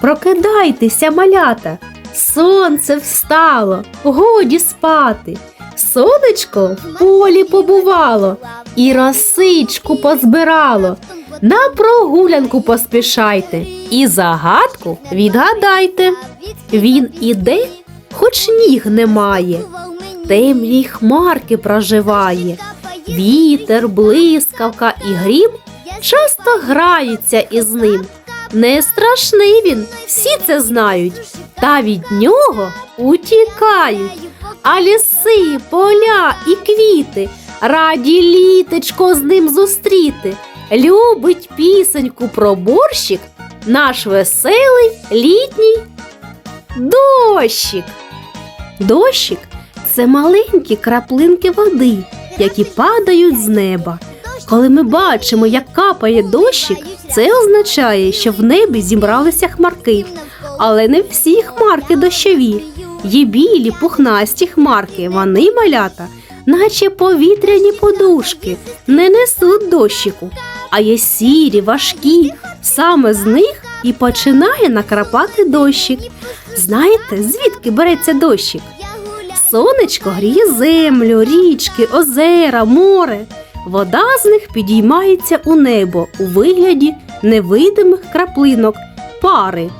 Прокидайтеся, малята, сонце встало, годі спати. Сонечко в полі побувало і росичку позбирало. На прогулянку поспішайте і загадку відгадайте. Він іде, хоч ніг немає, темні хмарки проживає. Вітер, блискавка і грім часто граються із ним. Не страшний він, всі це знають, та від нього утікають. А ліси, поля і квіти раді літечко з ним зустріти. Любить пісеньку про борщик наш веселий літній дощик. Дощик це маленькі краплинки води, які падають з неба. Коли ми бачимо, як капає дощик, це означає, що в небі зібралися хмарки. Але не всі хмарки дощові. Є білі, пухнасті хмарки, вони малята, наче повітряні подушки, не несуть дощику, а є сірі, важкі. Саме з них і починає накрапати дощик. Знаєте, звідки береться дощик? Сонечко гріє землю, річки, озера, море. Вода з них підіймається у небо у вигляді невидимих краплинок, пари.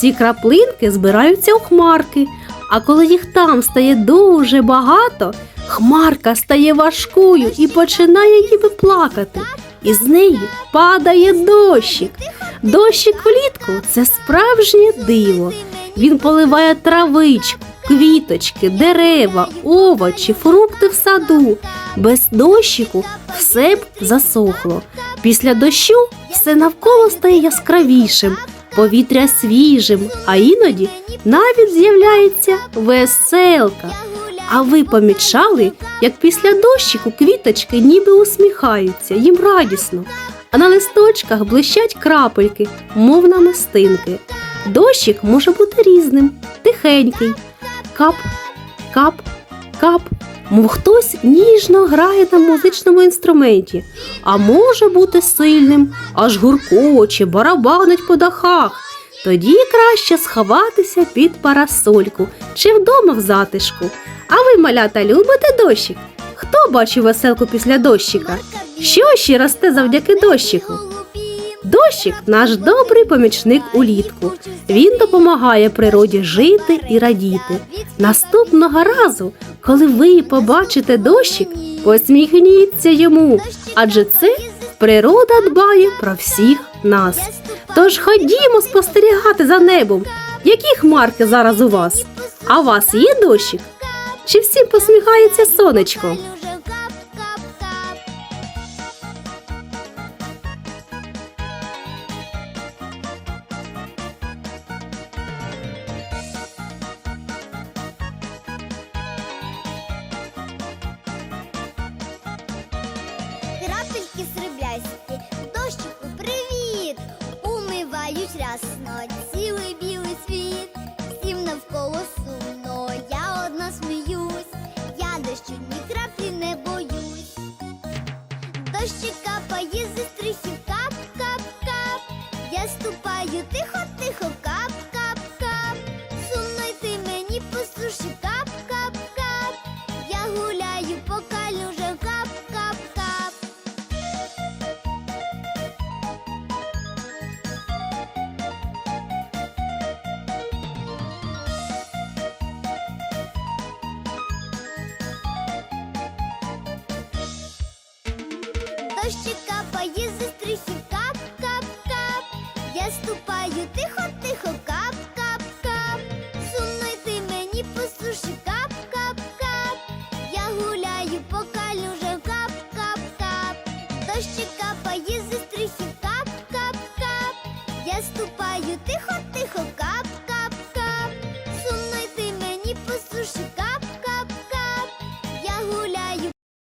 Ці краплинки збираються у хмарки, а коли їх там стає дуже багато, хмарка стає важкою і починає ніби плакати. І з неї падає дощик. Дощик влітку це справжнє диво. Він поливає травичку, квіточки, дерева, овочі, фрукти в саду. Без дощику все б засохло. Після дощу все навколо стає яскравішим, повітря свіжим, а іноді навіть з'являється веселка. А ви помічали, як після дощику квіточки ніби усміхаються, їм радісно, а на листочках блищать крапельки, мов намистинки. Дощик може бути різним, тихенький. Кап, кап, кап. Мов хтось ніжно грає на музичному інструменті, а може бути сильним, аж гуркоче, барабанить по дахах. Тоді краще сховатися під парасольку чи вдома в затишку. А ви, малята, любите дощик? Хто бачив веселку після дощика? Що ще росте завдяки дощику? Дощик наш добрий помічник улітку. Він допомагає природі жити і радіти. Наступного разу, коли ви побачите дощик, посміхніться йому, адже це природа дбає про всіх нас. Тож ходімо спостерігати за небом. Які хмарки зараз у вас? А у вас є дощик? Чи всім посміхається сонечко? Рясно цілий білий світ. Всім навколо сумно, я одна сміюсь, я дощу ні краплі не боюсь. Дощик Дощик капає зі стрихів кап, кап, кап. Я ступаю тихо, тихо, кап, кап, кап. Сумно йти мені по суші кап, кап, кап. Я гуляю по калюжах кап, кап, кап. Дощик капає зі стрихів кап, кап, кап. Я ступаю тихо, тихо, кап.